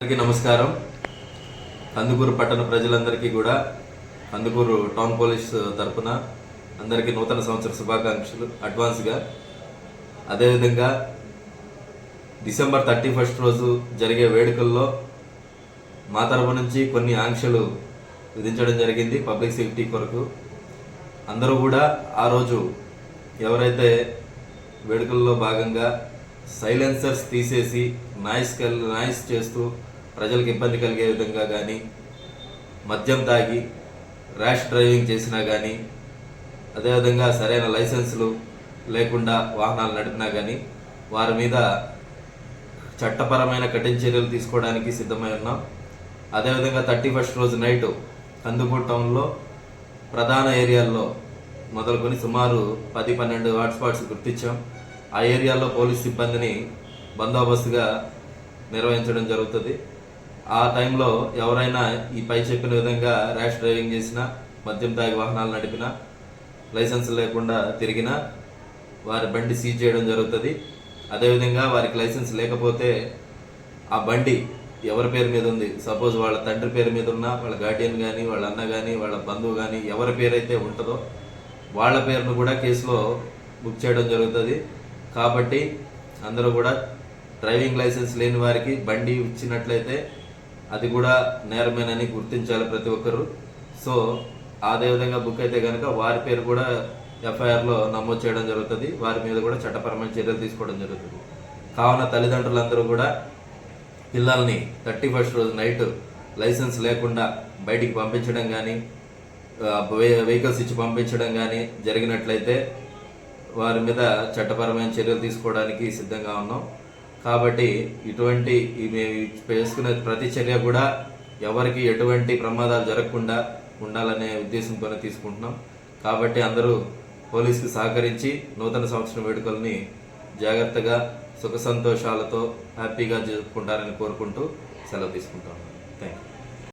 అందరికీ నమస్కారం. కందుకూరు పట్టణ ప్రజలందరికీ కూడా కందుకూరు టౌన్ పోలీస్ తరపున అందరికీ నూతన సంవత్సర శుభాకాంక్షలు. అడ్వాన్స్గా అదేవిధంగా డిసెంబర్ థర్టీ ఫస్ట్ రోజు జరిగే వేడుకల్లో మా తరపు నుంచి కొన్ని ఆంక్షలు విధించడం జరిగింది పబ్లిక్ సేఫ్టీ కొరకు. అందరూ కూడా ఆ రోజు ఎవరైతే వేడుకల్లో భాగంగా సైలెన్సర్స్ తీసేసి నాయిస్ కల్ నాయిస్ చేస్తూ ప్రజలకు ఇబ్బంది కలిగే విధంగా కానీ మద్యం తాగి ర్యాష్ డ్రైవింగ్ చేసినా కానీ అదేవిధంగా సరైన లైసెన్సులు లేకుండా వాహనాలు నడిపినా కానీ వారి మీద చట్టపరమైన కఠిన చర్యలు తీసుకోవడానికి సిద్ధమై ఉన్నాం. అదేవిధంగా థర్టీ ఫస్ట్ రోజు నైట్ కందుకూరు టౌన్లో ప్రధాన ఏరియాల్లో మొదలుకొని సుమారు పది పన్నెండు హాట్స్పాట్స్ గుర్తించాం. ఆ ఏరియాలో పోలీస్ సిబ్బందిని బందోబస్తుగా నిర్వహించడం జరుగుతుంది. ఆ టైంలో ఎవరైనా ఈ పై చెప్పిన విధంగా ర్యాష్ డ్రైవింగ్ చేసినా మద్యం తాగి వాహనాలు నడిపినా లైసెన్స్ లేకుండా తిరిగినా వారి బండి సీజ్ చేయడం జరుగుతుంది. అదేవిధంగా వారికి లైసెన్స్ లేకపోతే ఆ బండి ఎవరి పేరు మీద ఉంది? సపోజ్ వాళ్ళ తండ్రి పేరు మీద ఉన్నా వాళ్ళ గార్డియన్ కానీ వాళ్ళ అన్న కానీ వాళ్ళ బంధువు కానీ ఎవరి పేరు అయితే ఉంటుందో వాళ్ళ పేరును కూడా కేసులో బుక్ చేయడం జరుగుతుంది. కాబట్టి అందరూ కూడా డ్రైవింగ్ లైసెన్స్ లేని వారికి బండి ఇచ్చినట్లయితే అది కూడా నేరమేనని గుర్తించాలి ప్రతి ఒక్కరు. సో అదేవిధంగా బుక్ అయితే కనుక వారి పేరు కూడా ఎఫ్ఐఆర్లో నమోదు చేయడం జరుగుతుంది. వారి మీద కూడా చట్టపరమైన చర్యలు తీసుకోవడం జరుగుతుంది. కావున తల్లిదండ్రులందరూ కూడా పిల్లల్ని థర్టీ ఫస్ట్ రోజు నైట్ లైసెన్స్ లేకుండా బయటికి పంపించడం కానీ వెహికల్స్ ఇచ్చి పంపించడం కానీ జరిగినట్లయితే వారి మీద చట్టపరమైన చర్యలు తీసుకోవడానికి సిద్ధంగా ఉన్నాం. కాబట్టి ఇటువంటి మేము చేసుకునే ప్రతి చర్య కూడా ఎవరికి ఎటువంటి ప్రమాదాలు జరగకుండా ఉండాలనే ఉద్దేశంతోనే తీసుకుంటున్నాం. కాబట్టి అందరూ పోలీసుకు సహకరించి నూతన సంవత్సరం వేడుకల్ని జాగ్రత్తగా సుఖ సంతోషాలతో హ్యాపీగా జరుపుకుంటారని కోరుకుంటూ సెలవు తీసుకుంటాం థ్యాంక్ యూ